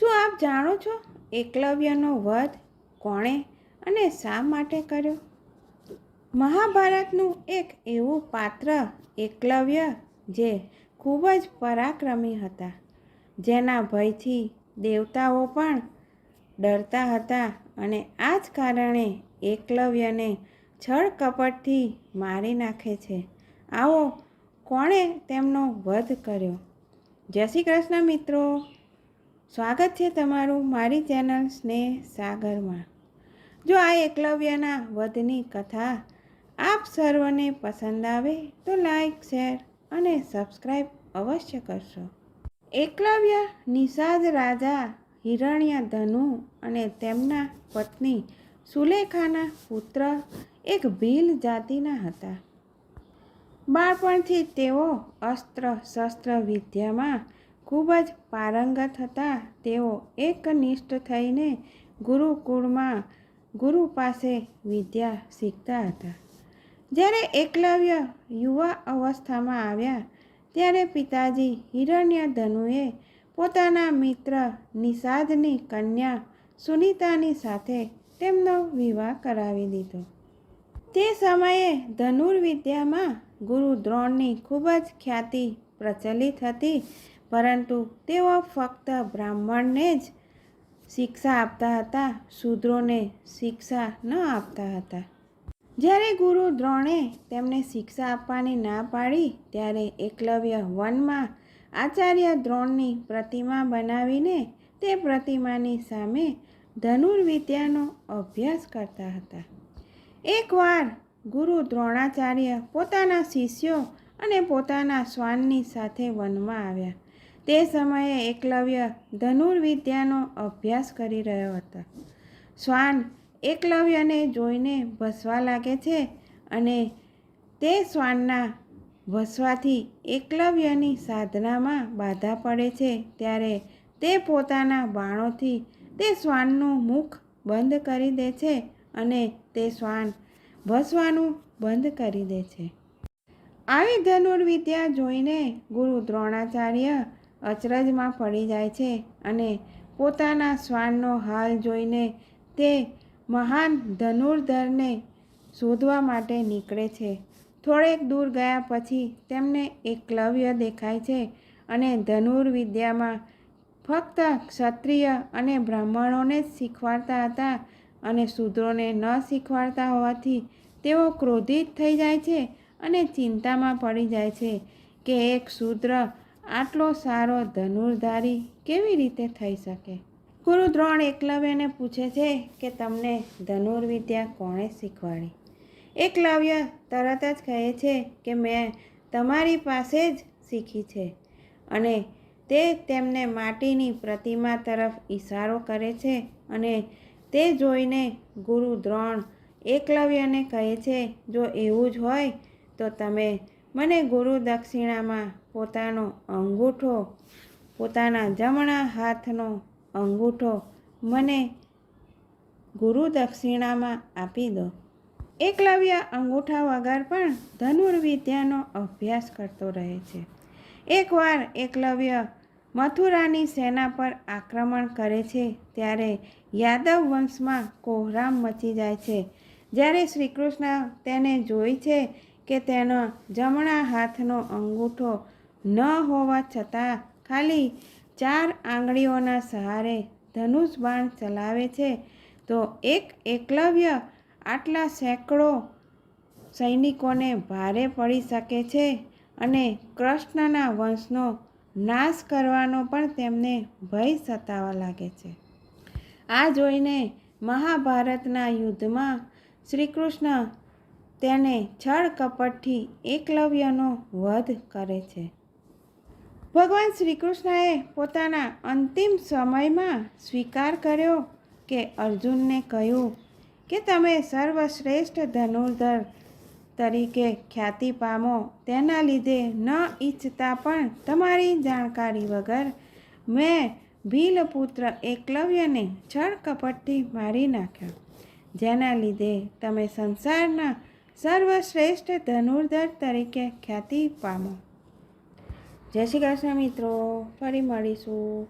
શું આપ જાણો છો એકલવ્યનો વધ કોણે અને શા માટે કર્યો? મહાભારતનું એક એવું પાત્ર એકલવ્ય જે ખૂબ જ પરાક્રમી હતા, જેના ભયથી દેવતાઓ પણ ડરતા હતા અને આ જ કારણે એકલવ્યને છળ કપટથી મારી નાખે છે. આવો, કોણે તેમનો વધ કર્યો? જય શ્રી કૃષ્ણ મિત્રો. સ્વાગત છે તમારું મારી ચેનલ સ્નેહ સાગરમાં. જો આ એકલવ્યના વધની કથા આપ સર્વને પસંદ આવે તો લાઈક, શેર અને સબસ્ક્રાઈબ અવશ્ય કરશો. એકલવ્ય નિષાદ રાજા હિરણ્ય ધનુ અને તેમના પત્ની સુલેખાના પુત્ર એક ભીલ જાતિના હતા. બાળપણથી તેઓ અસ્ત્ર શસ્ત્ર વિદ્યામાં ખૂબ જ પારંગત હતા. તેઓ એકનિષ્ઠ થઈને ગુરુકુળમાં ગુરુ પાસે વિદ્યા શીખતા હતા. જ્યારે એકલવ્ય યુવા અવસ્થામાં આવ્યા, ત્યારે પિતાજી હિરણ્ય ધનુએ પોતાના મિત્ર નિષાદની કન્યા સુનિતાની સાથે તેમનો વિવાહ કરાવી દીધો. તે સમયે ધનુર્વિદ્યામાં ગુરુ દ્રોણની ખૂબ જ ખ્યાતિ પ્રચલિત હતી. પરંતુ તેઓ ફક્ત બ્રાહ્મણને જ શિક્ષા આપતા હતા, શૂદ્રોને શિક્ષા ન આપતા હતા. જ્યારે ગુરુ દ્રોણે તેમને શિક્ષા આપવાની ના પાડી, ત્યારે એકલવ્ય વનમાં આચાર્ય દ્રોણની પ્રતિમા બનાવીને તે પ્રતિમાની સામે ધનુર્વિદ્યાનો અભ્યાસ કરતા હતા. એકવાર ગુરુ દ્રોણાચાર્ય પોતાના શિષ્યો અને પોતાના શ્વાનની સાથે વનમાં આવ્યા. તે સમયે એકલવ્ય ધનુર્વિદ્યાનો અભ્યાસ કરી રહ્યો હતો. શ્વાન એકલવ્યને જોઈને ભસવા લાગે છે અને તે શ્વાનના ભસવાથી એકલવ્યની સાધનામાં બાધા પડે છે ત્યારે તે પોતાના બાણોથી તે શ્વાનનું મુખ બંધ કરી દે છે અને તે શ્વાન ભસવાનું બંધ કરી દે છે. આવી ધનુર્વિદ્યા જોઈને ગુરુ દ્રોણાચાર્ય અચરજમાં પડી જાય છે અને પોતાના શ્વાનનો હાલ જોઈને તે મહાન ધનુર્ધરને શોધવા માટે નીકળે છે. થોડેક દૂર ગયા પછી તેમને એકલવ્ય દેખાય છે અને ધનુર્વિદ્યામાં ફક્ત ક્ષત્રિય અને બ્રાહ્મણોને જ શીખવાડતા હતા અને શૂદ્રોને ન શીખવાડતા હોવાથી તેઓ ક્રોધિત થઈ જાય છે અને ચિંતામાં પડી જાય છે કે એક શૂદ્ર આટલો સારો ધનુર્ધારી કેવી રીતે થઈ શકે? ગુરુ દ્રોણ એકલવ્યને પૂછે છે કે તમને ધનુર્વિદ્યા કોણે શીખવાડી? એકલવ્ય તરત જ કહે છે કે મેં તમારી પાસે જ શીખી છે અને તે તેમને માટીની પ્રતિમા તરફ ઈશારો કરે છે અને તે જોઈને ગુરુ દ્રોણ એકલવ્યને કહે છે, જો એવું જ હોય, તો તમે મને ગુરુ દક્ષિણામાં પોતાનો અંગૂઠો, પોતાના જમણા હાથનો અંગૂઠો મને ગુરુ દક્ષિણામાં આપી દો. એકલવ્ય અંગૂઠા વગર પણ ધનુર્વિદ્યાનો અભ્યાસ કરતો રહે છે. એકવાર એકલવ્ય મથુરાની સેના પર આક્રમણ કરે છે, ત્યારે યાદવ વંશમાં કોહરામ મચી જાય છે. જ્યારે શ્રીકૃષ્ણ તેને જોઈ છે કે તેનો જમણા હાથનો અંગૂઠો ન હોવા છતાં ખાલી ચાર આંગળીઓના સહારે ધનુષ બાણ ચલાવે છે, તો એક એકલવ્ય આટલા સેંકડો સૈનિકોને ભારે પડી શકે છે અને કૃષ્ણના વંશનો નાશ કરવાનો પણ તેમને ભય સતાવા લાગે છે. આ જોઈને મહાભારતના યુદ્ધમાં શ્રીકૃષ્ણ તેને છળ કપટથી એકલવ્યનો વધ કરે છે. ભગવાન શ્રી કૃષ્ણએ પોતાના અંતિમ સમયમાં સ્વીકાર કર્યો કે અર્જુનને કહ્યું કે તમે સર્વશ્રેષ્ઠ ધનુર્ધર તરીકે ખ્યાતિ પામો. તેના લીધે ન ઈચ્છતા પણ તમારી જાણકારી વગર મેં ભીલપુત્ર એકલવ્યને છળ કપટથી મારી નાખ્યો. જેના લીધે તમે સંસારના સર્વશ્રેષ્ઠ ધનુર્ધર તરીકે ખ્યાતિ પામો. જય શ્રી કૃષ્ણ મિત્રો ફરી મળીશું.